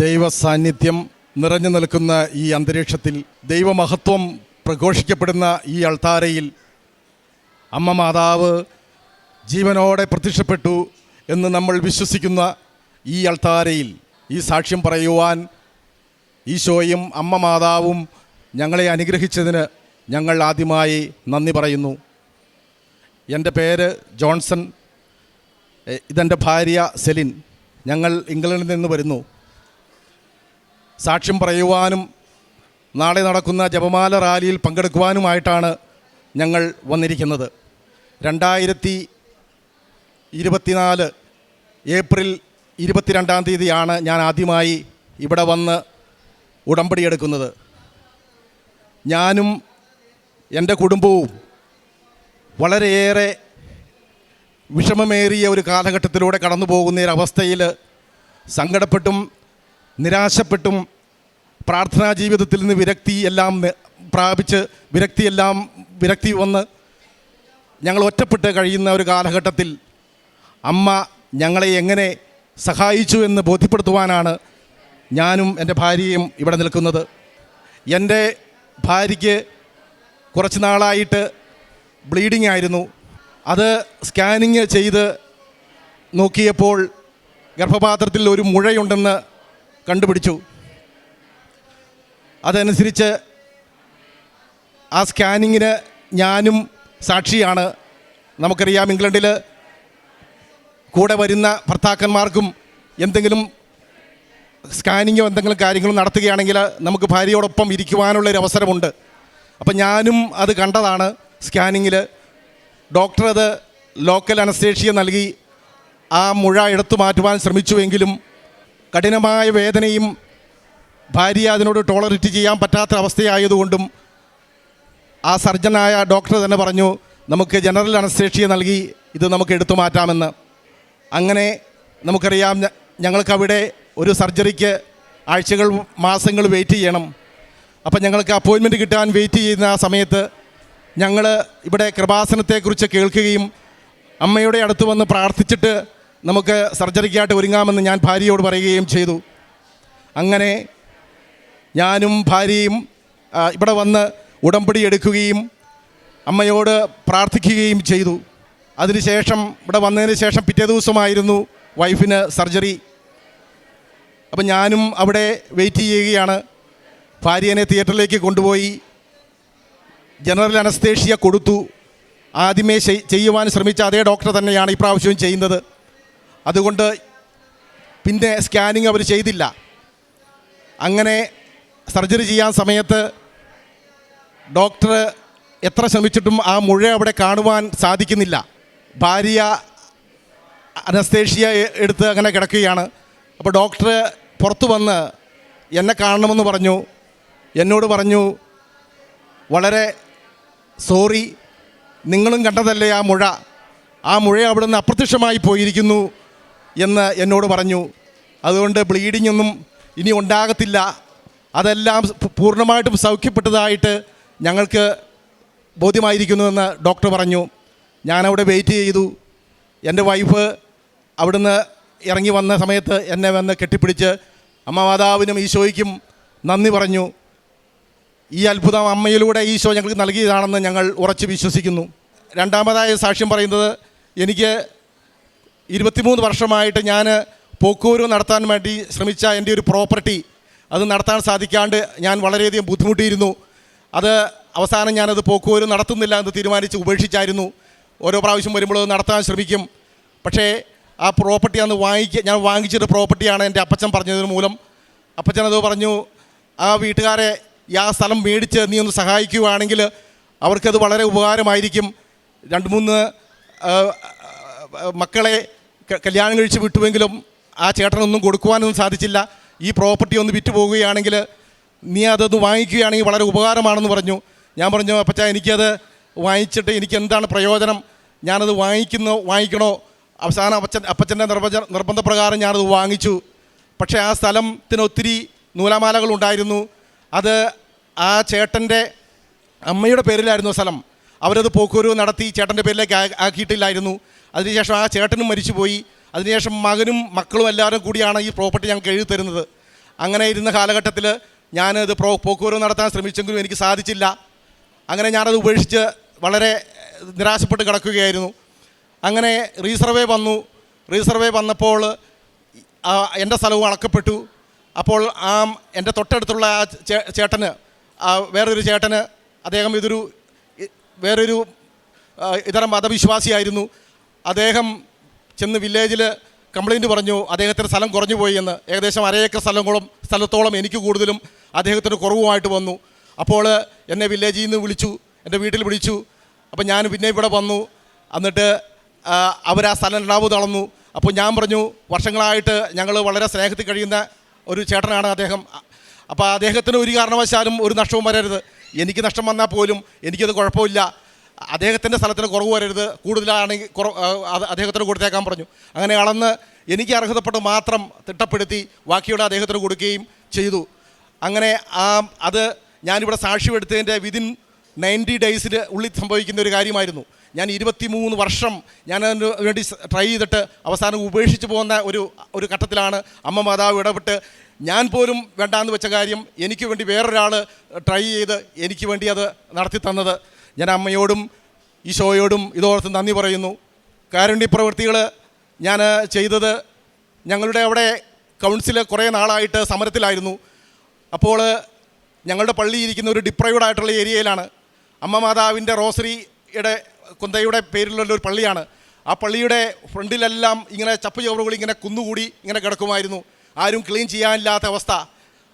ദൈവ സാന്നിധ്യം നിറഞ്ഞു നിൽക്കുന്ന ഈ അന്തരീക്ഷത്തിൽ ദൈവമഹത്വം പ്രഘോഷിക്കപ്പെടുന്ന ഈ അൾത്താരയിൽ അമ്മ മാതാവ് ജീവനോടെ പ്രത്യക്ഷപ്പെട്ടു എന്ന് നമ്മൾ വിശ്വസിക്കുന്ന ഈ അൾത്താരയിൽ ഈ സാക്ഷ്യം പറയുവാൻ ഈശോയും അമ്മ മാതാവും ഞങ്ങളെ അനുഗ്രഹിച്ചതിന് ഞങ്ങൾ ആദ്യമായി നന്ദി പറയുന്നു. എന്റെ പേര് ജോൺസൺ ഇതെന്റെ ഭാര്യ സെലിൻ. ഞങ്ങൾ ഇംഗ്ലണ്ടിൽ നിന്ന് വരുന്നു. സാക്ഷ്യം പറയുവാനും നാളെ നടക്കുന്ന ജപമാല റാലിയിൽ പങ്കെടുക്കുവാനുമായിട്ടാണ് ഞങ്ങൾ വന്നിരിക്കുന്നത്. രണ്ടായിരത്തി ഇരുപത്തിനാല് ഏപ്രിൽ ഇരുപത്തിരണ്ടാം തീയതിയാണ് ഞാൻ ആദ്യമായി ഇവിടെ വന്ന് ഉടമ്പടി എടുക്കുന്നത്. ഞാനും എന്റെ കുടുംബവും വളരെയേറെ വിഷമമേറിയ ഒരു കാലഘട്ടത്തിലൂടെ കടന്നു പോകുന്ന ഒരു അവസ്ഥയിൽ സങ്കടപ്പെട്ടും നിരാശപ്പെട്ടും പ്രാർത്ഥനാ ജീവിതത്തിൽ നിന്ന് വിരക്തി എല്ലാം പ്രാപിച്ച് വിരക്തിയെല്ലാം വിരക്തി വന്ന് ഞങ്ങൾ ഒറ്റപ്പെട്ട് കഴിയുന്ന ഒരു കാലഘട്ടത്തിൽ അമ്മ ഞങ്ങളെ എങ്ങനെ സഹായിച്ചു എന്ന് ബോധ്യപ്പെടുത്തുവാനാണ് ഞാനും എന്റെ ഭാര്യയും ഇവിടെ നിൽക്കുന്നത്. എന്റെ ഭാര്യയ്ക്ക് കുറച്ച് നാളായിട്ട് ബ്ലീഡിംഗ് ആയിരുന്നു. അത് സ്കാനിങ് ചെയ്ത് നോക്കിയപ്പോൾ ഗർഭപാത്രത്തിൽ ഒരു മുഴയുണ്ടെന്ന് കണ്ടുപിടിച്ചു. അതനുസരിച്ച് ആ സ്കാനിങ്ങിന് ഞാനും സാക്ഷിയാണ്. നമുക്കറിയാം ഇംഗ്ലണ്ടിൽ കൂടെ വരുന്ന ഭർത്താക്കന്മാർക്കും എന്തെങ്കിലും സ്കാനിങ്ങോ എന്തെങ്കിലും കാര്യങ്ങളും നടത്തുകയാണെങ്കിൽ നമുക്ക് ഭാര്യയോടൊപ്പം ഇരിക്കുവാനുള്ള ഒരു അവസരമുണ്ട് അപ്പം ഞാനും അത് കണ്ടതാണ് സ്കാനിങ്ങിൽ ഡോക്ടർ അത് ലോക്കൽ അനസ്തേഷ്യ നൽകി ആ മുഴ എടുത്തു മാറ്റുവാൻ ശ്രമിച്ചുവെങ്കിലും കഠിനമായ വേദനയും ഭാര്യ അതിനോട് ടോളറേറ്റ് ചെയ്യാൻ പറ്റാത്ത അവസ്ഥയായതുകൊണ്ടും ആ സർജനായ ഡോക്ടർ തന്നെ പറഞ്ഞു നമുക്ക് ജനറൽ അനസ്തേഷ്യ നൽകി ഇത് നമുക്ക് എടുത്തു മാറ്റാമെന്ന്. അങ്ങനെ നമുക്കറിയാം ഞങ്ങൾക്കവിടെ ഒരു സർജറിക്ക് ആഴ്ചകൾ മാസങ്ങൾ വെയിറ്റ് ചെയ്യണം. അപ്പം ഞങ്ങൾക്ക് അപ്പോയിൻമെന്റ് കിട്ടാൻ വെയിറ്റ് ചെയ്യുന്ന ആ സമയത്ത് ഞങ്ങൾ ഇവിടെ കൃപാസനത്തെക്കുറിച്ച് കേൾക്കുകയും അമ്മയുടെ അടുത്ത് വന്ന് പ്രാർത്ഥിച്ചിട്ട് നമുക്ക് സർജറിക്കായിട്ട് ഒരുങ്ങാമെന്ന് ഞാൻ ഭാര്യയോട് പറയുകയും ചെയ്തു. അങ്ങനെ ഞാനും ഭാര്യയും ഇവിടെ വന്ന് ഉടമ്പടി എടുക്കുകയും അമ്മയോട് പ്രാർത്ഥിക്കുകയും ചെയ്തു. അതിനുശേഷം ഇവിടെ വന്നതിന് ശേഷം പിറ്റേ ദിവസമായിരുന്നു വൈഫിന് സർജറി. അപ്പം ഞാനും അവിടെ വെയിറ്റ് ചെയ്യുകയാണ്. ഭാര്യനെ തിയേറ്ററിലേക്ക് കൊണ്ടുപോയി. ജനറൽ അനസ്തേഷ്യ കൊടുത്തു. ആദ്യമേ ചെയ്യുവാൻ ശ്രമിച്ച അതേ ഡോക്ടർ തന്നെയാണ് ഇപ്രാവശ്യവും ചെയ്യുന്നത്. അതുകൊണ്ട് പിന്നെ സ്കാനിങ് അവർ ചെയ്തില്ല. അങ്ങനെ സർജറി ചെയ്യാൻ സമയത്ത് ഡോക്ടർ എത്ര ശ്രമിച്ചിട്ടും ആ മുഴ അവിടെ കാണുവാൻ സാധിക്കുന്നില്ല. ഭാര്യ അനസ്തേഷ്യ എടുത്ത് അങ്ങനെ കിടക്കുകയാണ്. അപ്പോൾ ഡോക്ടർ പുറത്തു വന്ന് എന്നെ കാണണമെന്ന് പറഞ്ഞു. എന്നോട് പറഞ്ഞു വളരെ സോറി നിങ്ങളും കണ്ടതല്ലേ ആ മുഴ? ആ മുഴ അവിടെ നിന്ന് അപ്രത്യക്ഷമായി പോയിരിക്കുന്നു എന്ന് എന്നോട് പറഞ്ഞു. അതുകൊണ്ട് ബ്ലീഡിംഗ് ഒന്നും ഇനി ഉണ്ടാകത്തില്ല. അതെല്ലാം പൂർണമായിട്ടും സൗഖ്യപ്പെട്ടതായിട്ട് ഞങ്ങൾക്ക് ബോധ്യമായിരിക്കുന്നുവെന്ന് ഡോക്ടർ പറഞ്ഞു. ഞാനവിടെ വെയിറ്റ് ചെയ്തു. എന്റെ വൈഫ് അവിടുന്ന് ഇറങ്ങി വന്ന സമയത്ത് എന്നെ വന്ന് കെട്ടിപ്പിടിച്ച് അമ്മ മാതാവിനും ഈശോയ്ക്കും നന്ദി പറഞ്ഞു. ഈ അത്ഭുതം അമ്മയിലൂടെ ഈശോ ഞങ്ങൾക്ക് നൽകിയതാണെന്ന് ഞങ്ങൾ ഉറച്ച് വിശ്വസിക്കുന്നു. രണ്ടാമതായ സാക്ഷ്യം പറയുന്നത് എനിക്ക് ഇരുപത്തിമൂന്ന് വർഷമായിട്ട് ഞാൻ പോക്കൂരു നടത്താൻ വേണ്ടി ശ്രമിച്ച എന്റെ ഒരു പ്രോപ്പർട്ടി അത് നടത്താൻ സാധിക്കാണ്ട് ഞാൻ വളരെയധികം ബുദ്ധിമുട്ടിയിരുന്നു. അത് അവസാനം ഞാനത് പോക്കുവരും നടത്തുന്നില്ല എന്ന് തീരുമാനിച്ച് ഉപേക്ഷിച്ചായിരുന്നു. ഓരോ പ്രാവശ്യം വരുമ്പോൾ അത് നടത്താൻ ശ്രമിക്കും. പക്ഷേ ആ പ്രോപ്പർട്ടി അന്ന് വാങ്ങിക്ക ഞാൻ വാങ്ങിച്ചൊരു പ്രോപ്പർട്ടിയാണ് എന്റെ അപ്പച്ചൻ പറഞ്ഞതിന് മൂലം. അപ്പച്ചൻ അത് പറഞ്ഞു ആ വീട്ടുകാരെ ആ സ്ഥലം മേടിച്ച് നീ ഒന്ന് സഹായിക്കുകയാണെങ്കിൽ അവർക്കത് വളരെ ഉപകാരമായിരിക്കും. രണ്ട് മൂന്ന് മക്കളെ കല്യാണം കഴിച്ച് വിട്ടുവെങ്കിലും ആ ചേട്ടനൊന്നും കൊടുക്കുവാനൊന്നും സാധിച്ചില്ല. ഈ പ്രോപ്പർട്ടി ഒന്ന് വിറ്റ് പോകുകയാണെങ്കിൽ നീ അതൊന്ന് വാങ്ങിക്കുകയാണെങ്കിൽ വളരെ ഉപകാരമാണെന്ന് പറഞ്ഞു. ഞാൻ പറഞ്ഞു അപ്പച്ച എനിക്കത് വാങ്ങിച്ചിട്ട് എനിക്ക് എന്താണ് പ്രയോജനം? ഞാനത് വാങ്ങിക്കുന്നു വാങ്ങിക്കണോ? അവസാനം അപ്പച്ചൻ അപ്പച്ചന്റെ നിർബന്ധ നിർബന്ധപ്രകാരം ഞാനത് വാങ്ങിച്ചു. പക്ഷേ ആ സ്ഥലത്തിന് ഒത്തിരി നൂലാമാലകൾ ഉണ്ടായിരുന്നു. അത് ആ ചേട്ടന്റെ അമ്മയുടെ പേരിലായിരുന്നു സ്ഥലം. അവരത് പോക്കൂരു നടത്തി ചേട്ടന്റെ പേരിലേക്ക് ആക്കിയിട്ടില്ലായിരുന്നു. അതിനുശേഷം ആ ചേട്ടനും മരിച്ചുപോയി. അതിനുശേഷം മകനും മക്കളും എല്ലാവരും കൂടിയാണ് ഈ പ്രോപ്പർട്ടി ഞങ്ങൾക്ക് എഴുതി തരുന്നത്. അങ്ങനെ ഇരുന്ന കാലഘട്ടത്തിൽ ഞാനത് പ്രോ പോക്കുവരവ് നടത്താൻ ശ്രമിച്ചെങ്കിലും എനിക്ക് സാധിച്ചില്ല. അങ്ങനെ ഞാനത് ഉപേക്ഷിച്ച് വളരെ നിരാശപ്പെട്ട് കിടക്കുകയായിരുന്നു. അങ്ങനെ റീസർവേ വന്നു. റീസർവേ വന്നപ്പോൾ എന്റെ സ്ഥലവും അളക്കപ്പെട്ടു അപ്പോൾ ആ എന്റെ തൊട്ടടുത്തുള്ള ആ ചേട്ടന് വേറൊരു ചേട്ടന് അദ്ദേഹം ഇതൊരു വേറൊരു ഇതര മതവിശ്വാസിയായിരുന്നു. അദ്ദേഹം ചെന്ന് വില്ലേജിൽ കംപ്ലൈന്റ് പറഞ്ഞു അദ്ദേഹത്തിന് സ്ഥലം കുറഞ്ഞു പോയി എന്ന്. ഏകദേശം അരയേക്കർ സ്ഥലങ്ങളും സ്ഥലത്തോളം എനിക്ക് കൂടുതലും അദ്ദേഹത്തിന് കുറവുമായിട്ട് വന്നു. അപ്പോൾ എന്നെ വില്ലേജിൽ നിന്ന് വിളിച്ചു എന്റെ വീട്ടിൽ വിളിച്ചു. അപ്പോൾ ഞാൻ പിന്നെ ഇവിടെ വന്നു. എന്നിട്ട് അവർ ആ സ്ഥലം രണ്ടാമത് തളന്നു അപ്പോൾ ഞാൻ പറഞ്ഞു വർഷങ്ങളായിട്ട് ഞങ്ങൾ വളരെ സ്നേഹത്തിൽ കഴിയുന്ന ഒരു ചേട്ടനാണ് അദ്ദേഹം. അപ്പോൾ അദ്ദേഹത്തിന് ഒരു കാരണവശാലും ഒരു നഷ്ടവും വരരുത്. എനിക്ക് നഷ്ടം വന്നാൽ പോലും എനിക്കത് കുഴപ്പമില്ല. അദ്ദേഹത്തിന്റെ സ്ഥലത്തിന് കുറവ് വരരുത്. കൂടുതലാണെങ്കിൽ കുറ അദ്ദേഹത്തിന് കൊടുത്തേക്കാൻ പറഞ്ഞു. അങ്ങനെ അളന്ന് എനിക്ക് അർഹതപ്പെട്ട് മാത്രം തിട്ടപ്പെടുത്തി ബാക്കിയുടെ അദ്ദേഹത്തിന് കൊടുക്കുകയും ചെയ്തു. അങ്ങനെ ആ അത് ഞാനിവിടെ സാക്ഷ്യമെടുത്തതിന്റെ വിതിൻ നയന്റി ഡേയ്സിൽ ഉള്ളിൽ സംഭവിക്കുന്ന ഒരു കാര്യമായിരുന്നു. ഞാൻ ഇരുപത്തി മൂന്ന് വർഷം ഞാൻ അതിന് വേണ്ടി ട്രൈ ചെയ്തിട്ട് അവസാനം ഉപേക്ഷിച്ച് പോകുന്ന ഒരു ഒരു ഘട്ടത്തിലാണ് അമ്മ മാതാവ് ഇടപെട്ട് ഞാൻ പോലും വേണ്ടാന്ന് വെച്ച കാര്യം എനിക്ക് വേണ്ടി വേറൊരാൾ ട്രൈ ചെയ്ത് എനിക്ക് വേണ്ടി അത് നടത്തി തന്നത്. ഞാൻ അമ്മയോടും ഈശോയോടും ഇതോർത്ത് നന്ദി പറയുന്നു. കാരുണ്യ പ്രവൃത്തികൾ ഞാൻ ചെയ്തത് ഞങ്ങളുടെ അവിടെ കൗൺസിൽ കുറേ നാളായിട്ട് സമരത്തിലായിരുന്നു. അപ്പോൾ ഞങ്ങളുടെ പള്ളി ഇരിക്കുന്ന ഒരു ഡിപ്രൈവഡ് ആയിട്ടുള്ള ഏരിയയിലാണ്. അമ്മ മാതാവിന്റെ റോസറിയുടെ കുന്തയുടെ പേരിലുള്ള ഒരു പള്ളിയാണ്. ആ പള്ളിയുടെ ഫ്രണ്ടിലെല്ലാം ഇങ്ങനെ ചപ്പ് ചോറുകൾ ഇങ്ങനെ കുന്നുകൂടി ഇങ്ങനെ കിടക്കുമായിരുന്നു. ആരും ക്ലീൻ ചെയ്യാനില്ലാത്ത അവസ്ഥ.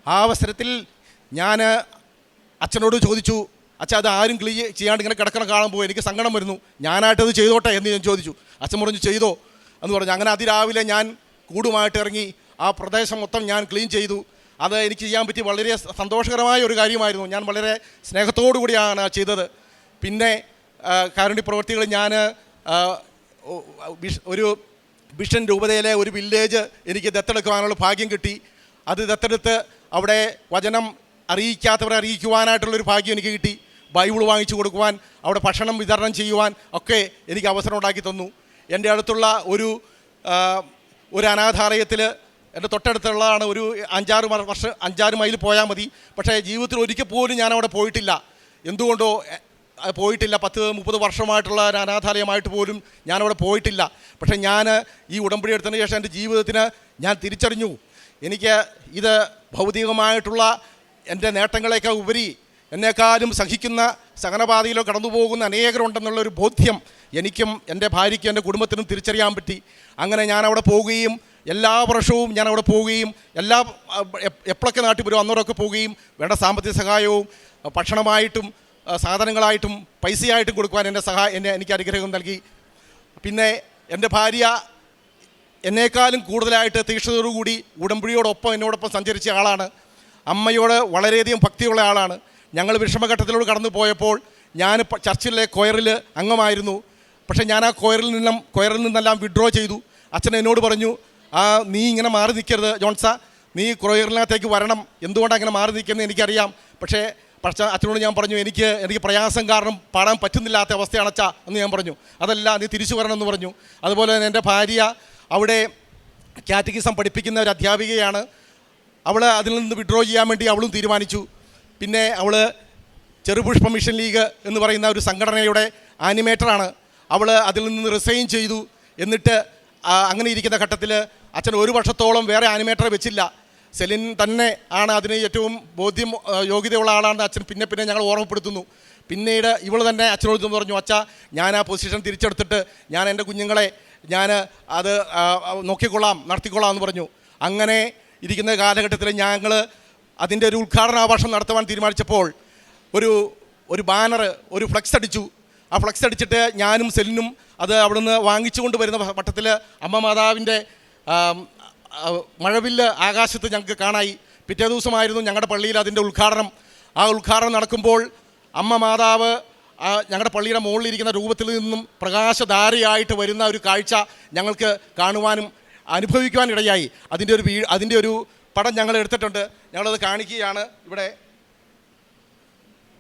ആ അവസരത്തിൽ ഞാൻ അച്ഛനോട് ചോദിച്ചു അച്ഛൻ അത് ആരും ക്ലീൻ ചെയ്യാണ്ട് ഇങ്ങനെ കിടക്കണം കാണുമ്പോൾ എനിക്ക് സങ്കടം വരുന്നു. ഞാനായിട്ടത് ചെയ്തോട്ടെ എന്ന് ഞാൻ ചോദിച്ചു. അച്ഛൻ പറഞ്ഞു ചെയ്തോ. എന്ന് പറഞ്ഞു. അങ്ങനെ അതിരാവിലെ ഞാൻ കൂടുമായിട്ട് ഇറങ്ങി ആ പ്രദേശം മൊത്തം ഞാൻ ക്ലീൻ ചെയ്തു. അത് എനിക്ക് ചെയ്യാൻ പറ്റി വളരെ സന്തോഷകരമായ ഒരു കാര്യമായിരുന്നു. ഞാൻ വളരെ സ്നേഹത്തോടു കൂടിയാണ് ചെയ്തത്. പിന്നെ കാരുണ്യ പ്രവൃത്തികൾ ഞാൻ ഒരു വിഷൻ രൂപതയിലെ ഒരു വില്ലേജ് എനിക്ക് ദത്തെടുക്കുവാനുള്ള ഭാഗ്യം കിട്ടി. അത് ദത്തെടുത്ത് അവിടെ വചനം അറിയിക്കാത്തവരെ അറിയിക്കുവാനായിട്ടുള്ളൊരു ഭാഗ്യം എനിക്ക് കിട്ടി. ബൈബിൾ വാങ്ങിച്ചു കൊടുക്കുവാൻ അവിടെ ഭക്ഷണം വിതരണം ചെയ്യുവാൻ ഒക്കെ എനിക്ക് അവസരം ഉണ്ടാക്കി തന്നു. എന്റെ അടുത്തുള്ള ഒരു ഒരു അനാഥാലയത്തിൽ എന്റെ തൊട്ടടുത്തുള്ളതാണ് ഒരു അഞ്ചാറ് വർഷം അഞ്ചാറ് മൈൽ പോയാൽ മതി. പക്ഷേ ജീവിതത്തിൽ ഒരിക്കൽ പോലും ഞാൻ അവിടെ പോയിട്ടില്ല. എന്തുകൊണ്ടോ പോയിട്ടില്ല. പത്ത് മുപ്പത് വർഷമായിട്ടുള്ള ഒരു അനാഥാലയമായിട്ട് പോലും ഞാനവിടെ പോയിട്ടില്ല. പക്ഷേ ഞാൻ ഈ ഉടമ്പടി എടുത്തതിന് ശേഷം എന്റെ ജീവിതത്തിന് ഞാൻ തിരിച്ചറിഞ്ഞു. എനിക്ക് ഇത് ഭൗതികമായിട്ടുള്ള എന്റെ നേട്ടങ്ങളെയൊക്കെ ഉപരി എന്നെക്കാളും സഹിക്കുന്ന സഹനപാതയിലോ കടന്നു പോകുന്ന അനേകരുണ്ടെന്നുള്ള ഒരു ബോധ്യം എനിക്കും എന്റെ ഭാര്യയ്ക്കും എന്റെ കുടുംബത്തിനും തിരിച്ചറിയാൻ പറ്റി. അങ്ങനെ ഞാൻ അവിടെ പോവുകയും എല്ലാ വർഷവും ഞാൻ അവിടെ പോവുകയും എല്ലാ എപ്പോഴൊക്കെ നാട്ടിൽ വരും അന്നോടൊക്കെ പോവുകയും വേണ്ട സാമ്പത്തിക സഹായവും ഭക്ഷണമായിട്ടും സാധനങ്ങളായിട്ടും പൈസയായിട്ടും കൊടുക്കുവാൻ എന്റെ സഹായ എന്നെ എനിക്ക് അനുഗ്രഹം നൽകി. പിന്നെ എന്റെ ഭാര്യ എന്നേക്കാളും കൂടുതലായിട്ട് തീക്ഷ്ണതയോടുകൂടി ഉടമ്പടിയോടൊപ്പം എന്നോടൊപ്പം സഞ്ചരിച്ച ആളാണ്. അമ്മയോട് വളരെയധികം ഭക്തിയുള്ള ആളാണ്. ഞങ്ങൾ വിഷമഘട്ടത്തിലൂടെ കടന്നു പോയപ്പോൾ ഞാൻ ചർച്ചിലെ കൊയറിൽ അംഗമായിരുന്നു. പക്ഷേ ഞാൻ ആ കൊയറിൽ നിന്നും കൊയറിൽ നിന്നെല്ലാം വിഡ്രോ ചെയ്തു. അച്ഛൻ എന്നോട് പറഞ്ഞു ആ നീ ഇങ്ങനെ മാറി നിൽക്കരുത് ജോൺസ. നീ കൊയറിനകത്തേക്ക് വരണം. എന്തുകൊണ്ടാണ് അങ്ങനെ മാറി നിൽക്കുന്നത് എനിക്കറിയാം. പക്ഷേ പക്ഷേ അച്ഛനോട് ഞാൻ പറഞ്ഞു എനിക്ക് എനിക്ക് പ്രയാസം കാരണം പാടാൻ പറ്റുന്നില്ലാത്ത അവസ്ഥയാണ് അച്ഛാ എന്ന് ഞാൻ പറഞ്ഞു. അതല്ല നീ തിരിച്ചു വരണം എന്ന് പറഞ്ഞു. അതുപോലെ തന്നെ എന്റെ ഭാര്യ അവിടെ കാറ്റഗിസം പഠിപ്പിക്കുന്ന ഒരു അധ്യാപികയാണ്. അവൾ അതിൽ നിന്ന് വിഡ്രോ ചെയ്യാൻ വേണ്ടി അവളും തീരുമാനിച്ചു. പിന്നെ അവൾ ചെറുപുഷ്പ മിഷൻ ലീഗ് എന്ന് പറയുന്ന ഒരു സംഘടനയുടെ ആനിമേറ്ററാണ്. അവൾ അതിൽ നിന്ന് റിസൈൻ ചെയ്തു. എന്നിട്ട് അങ്ങനെ ഇരിക്കുന്ന ഘട്ടത്തിൽ അച്ഛൻ ഒരു വർഷത്തോളം വേറെ ആനിമേറ്ററെ വെച്ചില്ല. സെലിൻ തന്നെ ആണ് അതിന് ഏറ്റവും ബോധ്യം യോഗ്യതയുള്ള ആളാണെന്ന് അച്ഛൻ പിന്നെ പിന്നെ ഞങ്ങൾ ഓർമ്മപ്പെടുത്തുന്നു. പിന്നീട് ഇവൾ തന്നെ അച്ഛനോട് പറഞ്ഞു അച്ഛാ ഞാൻ ആ പൊസിഷൻ തിരിച്ചെടുത്തിട്ട് ഞാൻ എന്റെ കുഞ്ഞുങ്ങളെ ഞാൻ അത് നോക്കിക്കൊള്ളാം നടത്തിക്കൊള്ളാം എന്ന് പറഞ്ഞു. അങ്ങനെ ഇരിക്കുന്ന കാലഘട്ടത്തിൽ ഞങ്ങൾ അതിന്റെ ഒരു ഉദ്ഘാടനാഘോഷം നടത്തുവാൻ തീരുമാനിച്ചപ്പോൾ ഒരു ഒരു ബാനർ ഒരു ഫ്ലക്സ് അടിച്ചു. ആ ഫ്ലക്സ് അടിച്ചിട്ട് ഞാനും സെല്ലിനും അത് അവിടുന്ന് വാങ്ങിച്ചുകൊണ്ട് വരുന്ന വട്ടത്തിൽ അമ്മ മാതാവിന്റെ മഴവില്ല് ആകാശത്ത് ഞങ്ങൾക്ക് കാണായി. പിറ്റേ ദിവസമായിരുന്നു ഞങ്ങളുടെ പള്ളിയിൽ അതിന്റെ ഉദ്ഘാടനം. ആ ഉദ്ഘാടനം നടക്കുമ്പോൾ അമ്മ മാതാവ് ഞങ്ങളുടെ പള്ളിയുടെ മുകളിലിരിക്കുന്ന രൂപത്തിൽ നിന്നും പ്രകാശധാരയായിട്ട് വരുന്ന ഒരു കാഴ്ച ഞങ്ങൾക്ക് കാണുവാനും അനുഭവിക്കുവാൻ ഇടയായി. അതിന്റെ ഒരു വീ അതിന്റെ ഒരു പടം ഞങ്ങൾ എടുത്തിട്ടുണ്ട്. ഞങ്ങളത് കാണിക്കുകയാണ് ഇവിടെ.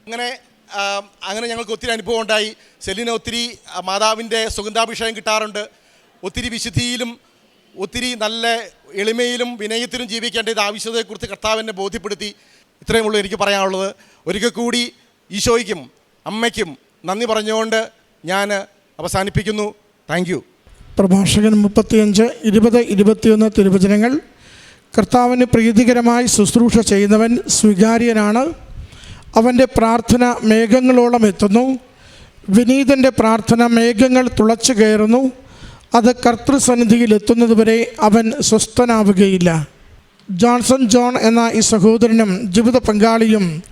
അങ്ങനെ അങ്ങനെ ഞങ്ങൾക്ക് ഒത്തിരി അനുഭവം ഉണ്ടായി. സെല്ലിന് ഒത്തിരി മാതാവിന്റെ സുഗന്ധാഭിഷേകം കിട്ടാറുണ്ട്. ഒത്തിരി വിശുദ്ധിയിലും ഒത്തിരി നല്ല എളിമയിലും വിനയത്തിലും ജീവിക്കേണ്ട ഇത് ആവശ്യതയെക്കുറിച്ച് കർത്താവ് എന്നെ ബോധ്യപ്പെടുത്തി. ഇത്രയും ഉള്ളൂ എനിക്ക് പറയാനുള്ളത്. ഒരിക്കൽ കൂടി ഈശോയ്ക്കും അമ്മയ്ക്കും നന്ദി പറഞ്ഞുകൊണ്ട് ഞാൻ അവസാനിപ്പിക്കുന്നു. താങ്ക് പ്രഭാഷകൻ മുപ്പത്തിയഞ്ച് ഇരുപത് ഇരുപത്തിയൊന്ന് തിരുവചനങ്ങൾ. കർത്താവിന് പ്രീതികരമായി ശുശ്രൂഷ ചെയ്യുന്നവൻ സ്വീകാര്യനാണ്. അവന്റെ പ്രാർത്ഥന മേഘങ്ങളോളം എത്തുന്നു. വിനീതന്റെ പ്രാർത്ഥന മേഘങ്ങൾ തുളച്ചു കയറുന്നു. അത് കർത്തൃസന്നിധിയിൽ എത്തുന്നതുവരെ അവൻ സ്വസ്ഥനാവുകയില്ല. ജോൺസൺ ജോൺ എന്ന ഈ സഹോദരനും ജീവിത പങ്കാളിയും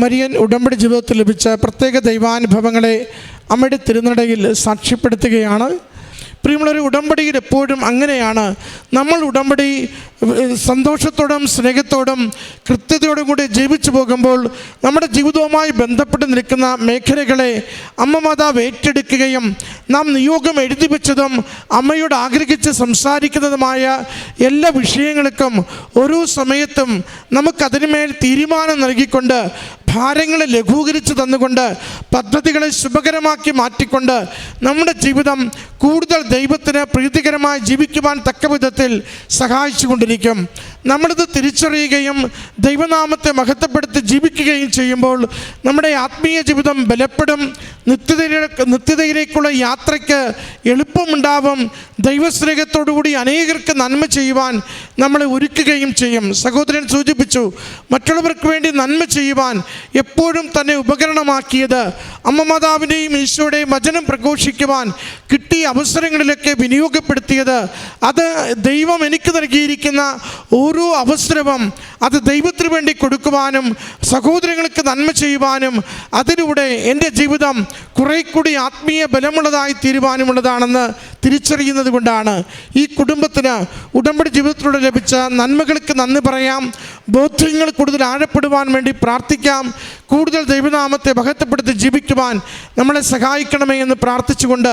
മരിയൻ ഉടമ്പടി ജീവിതത്തിൽ ലഭിച്ച പ്രത്യേക ദൈവാനുഭവങ്ങളെ അമ്മയുടെ തിരുനടയിൽ സാക്ഷ്യപ്പെടുത്തുകയാണ്. പ്രിയമുള്ളൊരു ഉടമ്പടിയിൽ എപ്പോഴും അങ്ങനെയാണ്. നമ്മൾ ഉടമ്പടി സന്തോഷത്തോടും സ്നേഹത്തോടും കൃത്യതയോടും കൂടി ജീവിച്ചു പോകുമ്പോൾ നമ്മുടെ ജീവിതവുമായി ബന്ധപ്പെട്ട് നിൽക്കുന്ന മേഖലകളെ അമ്മ മാതാവ് ഏറ്റെടുക്കുകയും നാം നിയോഗം എഴുതി വെച്ചതും അമ്മയോട് ആഗ്രഹിച്ച് സംസാരിക്കുന്നതുമായ എല്ലാ വിഷയങ്ങൾക്കും ഒരു സമയത്തും നമുക്കതിനുമേൽ തീരുമാനം നൽകിക്കൊണ്ട് ഭാരങ്ങളെ ലഘൂകരിച്ച് തന്നുകൊണ്ട് പദ്ധതികളെ ശുഭകരമാക്കി മാറ്റിക്കൊണ്ട് നമ്മുടെ ജീവിതം കൂടുതൽ ദൈവത്തിന് പ്രീതികരമായി ജീവിക്കുവാൻ തക്ക വിധത്തിൽ സഹായിച്ചു കൊണ്ടിരിക്കും നമ്മളിത് തിരിച്ചറിയുകയും ദൈവനാമത്തെ മഹത്വപ്പെടുത്തി ജീവിക്കുകയും ചെയ്യുമ്പോൾ നമ്മുടെ ആത്മീയ ജീവിതം ബലപ്പെടും. നിത്യതയിലേക്ക് നിത്യതയിലേക്കുള്ള യാത്രയ്ക്ക് എളുപ്പമുണ്ടാവും. ദൈവസ്നേഹത്തോടുകൂടി അനേകർക്ക് നന്മ ചെയ്യുവാൻ നമ്മളെ ഒരുക്കുകയും ചെയ്യും. സഹോദരൻ സൂചിപ്പിച്ചു മറ്റുള്ളവർക്ക് വേണ്ടി നന്മ ചെയ്യുവാൻ എപ്പോഴും തന്നെ ഉപകരണമാക്കിയത് അമ്മ മാതാവിന്റെയും ഈശോയുടെയും വചനം പ്രഘോഷിക്കുവാൻ കിട്ടിയ അവസരങ്ങളിലൊക്കെ വിനിയോഗപ്പെടുത്തിയത്. അത് ദൈവം എനിക്ക് നൽകിയിരിക്കുന്ന ഓരോ അവസരവും അത് ദൈവത്തിന് വേണ്ടി കൊടുക്കുവാനും സഹോദരങ്ങൾക്ക് നന്മ ചെയ്യുവാനും അതിലൂടെ എന്റെ ജീവിതം കുറെ കൂടി ആത്മീയ ബലമുള്ളതായി തീരുവാനുമുള്ളതാണെന്ന് തിരിച്ചറിയുന്നത് കൊണ്ടാണ് ഈ കുടുംബത്തിന് ഉടമ്പടി ജീവിതത്തിലൂടെ ലഭിച്ച നന്മകൾക്ക് നന്ദി പറയാം. ബോധ്യങ്ങൾ കൂടുതൽ ആഴപ്പെടുവാൻ വേണ്ടി പ്രാർത്ഥിക്കാം. കൂടുതൽ ദൈവനാമത്തെ മഹത്വപ്പെടുത്തി ജീവിക്കുവാൻ നമ്മളെ സഹായിക്കണമേ എന്ന് പ്രാർത്ഥിച്ചുകൊണ്ട്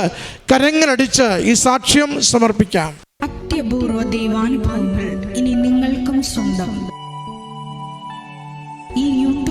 കരങ്ങളടിച്ച് ഈ സാക്ഷ്യം സമർപ്പിക്കാം. അത്യപൂർവ ദൈവാനുഭവങ്ങൾ ഇനി നിങ്ങൾക്കും സ്വന്തം. ഈ യൂട്യൂബ്